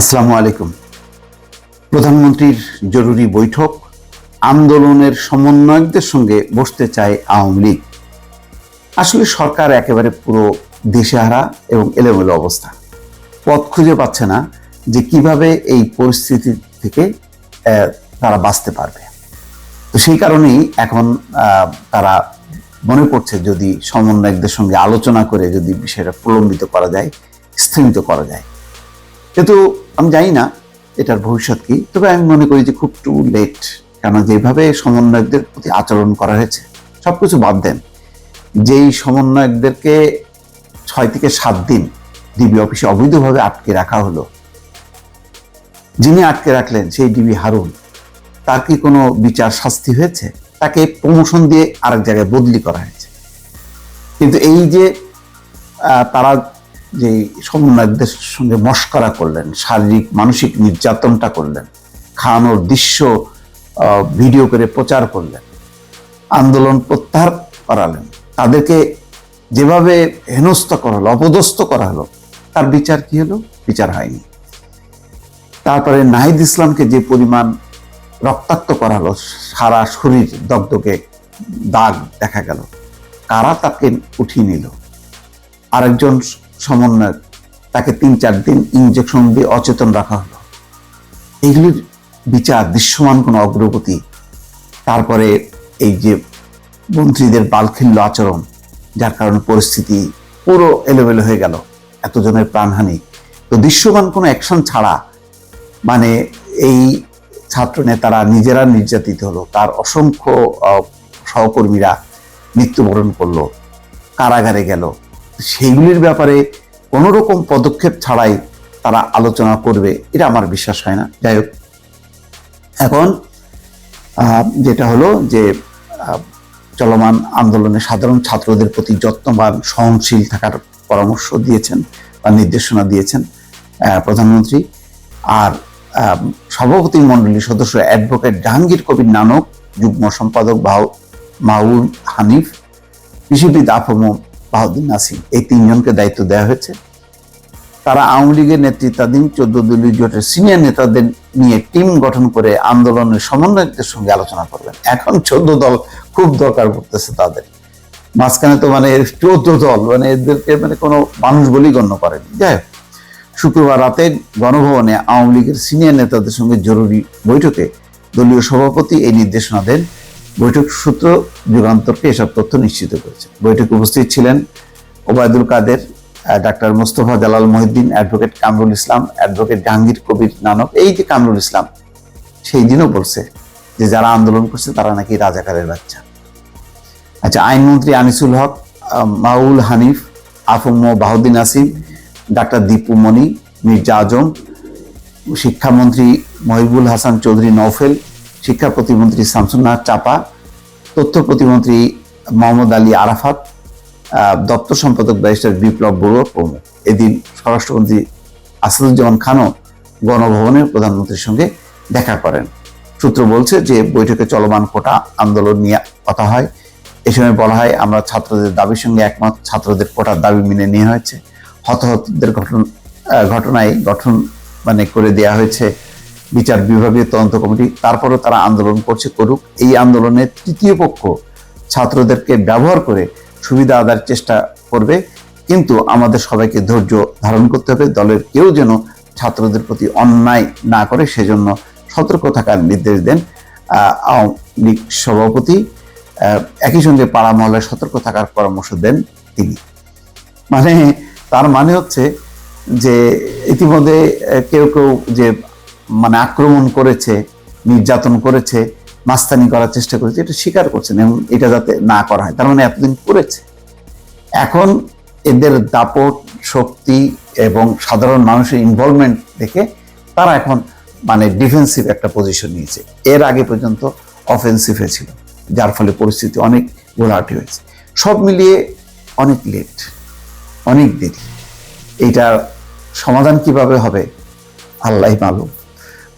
আসসালামু আলাইকুম। প্রধানমন্ত্রীর জরুরি বৈঠক, আন্দোলনের সমন্বয়কদের সঙ্গে বসতে চায় আওয়ামী লীগ। আসলে সরকার একেবারে পুরো দেশেহারা এবং এলোমেলো অবস্থা। পথ খুঁজে পাচ্ছে না যে কীভাবে এই পরিস্থিতি থেকে তারা বাঁচতে পারবে। তো সেই কারণেই এখন তারা মনে করছে যদি সমন্বয়কদের সঙ্গে আলোচনা করে যদি বিষয়টা প্রলম্বিত করা যায়, স্থগিত করা যায়। কিন্তু আমি জানি না এটার ভবিষ্যৎ কি, তবে আমি মনে করি যে খুব টু লেট কেন যেভাবে সমন্বয়কদের প্রতি আচরণ করা হয়েছে, সবকিছু বাদ দেন। যেই সমন্বয়কদেরকে ছয় থেকে সাত দিন ডিবি অফিসে অবৈধভাবে আটকে রাখা হলো, যিনি আটকে রাখলেন সেই ডিবি হারুন, তার কি কোনো বিচার শাস্তি হয়েছে? তাকে প্রমোশন দিয়ে আরেক জায়গায় বদলি করা হয়েছে। কিন্তু এই যে তারা যে সমন্বয়কদের সঙ্গে মস্করা করলেন, শারীরিক, মানসিক নির্যাতনটা করলেন, খাওয়ানোর দৃশ্য ভিডিও করে প্রচার করলেন, আন্দোলন প্রত্যাহার করালেন। তাদেরকে যেভাবে হেনস্থ করা হলো, অপদস্থ করা হলো, তার বিচার কি হলো? বিচার হয়নি। তারপরে নাহিদ ইসলামকে যে পরিমাণ রক্তাক্ত করা হলো, সারা শরীর দগদগে দাগ দেখা গেল। কারা তাকে উঠিয়ে নিল? আরেকজন সমন্বয়ক। তাকে তিন চার দিন ইঞ্জেকশন দিয়ে অচেতন রাখা হলো। এগুলির বিচার দৃশ্যমান কোনো অগ্রগতি। তারপরে এই যে মন্ত্রীদের বালখিল্য আচরণ, যার কারণে পরিস্থিতি পুরো এলোমেলো হয়ে গেল, এতজনের প্রাণহানি। তো দৃশ্যমান কোনো অ্যাকশন ছাড়া মানে এই ছাত্র নেতারা নিজেরা নির্যাতিত হলো, তার অসংখ্য সহকর্মীরা মৃত্যুবরণ করল, কারাগারে গেল সেইগুলির ব্যাপারে কোনো রকম পদক্ষেপ ছাড়াই তারা আলোচনা করবে, এটা আমার বিশ্বাস হয় না। যাই হোক, এখন যেটা হলো যে চলমান আন্দোলনে সাধারণ ছাত্রদের প্রতি যত্নবান, সহনশীল থাকার পরামর্শ দিয়েছেন বা নির্দেশনা দিয়েছেন প্রধানমন্ত্রী। আর সভাপতি মণ্ডলীর সদস্য অ্যাডভোকেট জাহাঙ্গীর কবির নানক, যুগ্ম সম্পাদক মাউল হানিফ, কৃষিবিদ আফম বাহাউদ্দিন নাসিম। এই তিনজনকে দায়িত্ব দেওয়া হয়েছে। তারা আওয়ামী লীগের নেতৃত্বাধীন চোদ্দ দলীয় জোটের সিনিয়র নেতাদের নিয়ে টিম গঠন করে আন্দোলনের সমন্বয়কদের সঙ্গে আলোচনা করবেন। এখন চোদ্দ দল খুব দরকার পড়তেছে তাদের। মাঝখানে তো মানে চোদ্দ দল মানে এদেরকে মানে কোনো মানুষ বলেই গণ্য করেনি। যাই হোক, শুক্রবার রাতে গণভবনে আওয়ামী লীগের সিনিয়র নেতাদের সঙ্গে জরুরি বৈঠকে দলীয় সভাপতি এই নির্দেশনা দেন বৈঠক সূত্র যুগান্তরকে এসব তথ্য নিশ্চিত করেছে। বৈঠকে উপস্থিত ছিলেন Obaidul Quader doctor Mostafa Jalal Mohiuddin advocate Kamrul Islam, advocate Jahangir Kabir Nanak. এই যে কামরুল ইসলাম, সেই দিনও বলছে যে যারা আন্দোলন করছে, তারা নাকি রাজাকারের বাচ্চা। আচ্ছা আইনমন্ত্রী আনিসুল হক মাউল হানিফ, আফম বাহুদ্দিন আসিম, ডাক্তার দীপু মণি মির্জা আজম, শিক্ষামন্ত্রী মহিবুল হাসান চৌধুরী নৌফেল শিক্ষা প্রতিমন্ত্রী শামসুন্নাহ চাপা, তথ্য প্রতিমন্ত্রী মোহাম্মদ আলী আরাফাত দপ্তর সম্পাদক ব্যারিস্টার বিপ্লব বড়ুয়া প্রমুখ। এদিন স্বরাষ্ট্রমন্ত্রী আসাদুজ্জামান খানও গণভবনে প্রধানমন্ত্রীর সঙ্গে দেখা করেন। সূত্র বলছে যে বৈঠকে চলমান কোটা আন্দোলন নিয়ে কথা হয়। এ সময় বলা হয়, আমরা ছাত্রদের দাবির সঙ্গে একমত, ছাত্রদের কোটার দাবি মেনে নেওয়া হয়েছে। হতাহতদের ঘটন ঘটনায় গঠন মানে করে দেয়া হয়েছে। বিচার বিভাগীয় তদন্ত কমিটি, তারপরও তারা আন্দোলন করছে করুক। এই আন্দোলনের তৃতীয় পক্ষ ছাত্রদেরকে ব্যবহার করে সুবিধা আদায়ের চেষ্টা করবে। কিন্তু আমাদের সবাইকে ধৈর্য ধারণ করতে হবে। দলের কেউ যেন ছাত্রদের প্রতি অন্যায় না করে, সেজন্য সতর্ক থাকার নির্দেশ দেন আওয়ামী লীগ সভাপতি। একই সঙ্গে পাড়া মহল্লায় সতর্ক থাকার পরামর্শ দেন তিনি। মানে তার মানে হচ্ছে যে ইতিমধ্যে কেউ কেউ যে মানে আক্রমণ করেছে, নির্যাতন করেছে, মাস্তানি করার চেষ্টা করেছে, এটা স্বীকার করছেন এবং এটা যাতে না করা হয়। তার মানে এতদিন করেছে। এখন এদের দাপট, শক্তি এবং সাধারণ মানুষের ইনভলভমেন্ট দেখে তারা এখন মানে ডিফেন্সিভ একটা পজিশন নিয়েছে। এর আগে পর্যন্ত অফেন্সিভে ছিল, যার ফলে পরিস্থিতি অনেক ঘোলাটি হয়েছে। সব মিলিয়ে অনেক লেট অনেক দেরি। এইটার সমাধান কীভাবে হবে? আল্লাহ মালুম।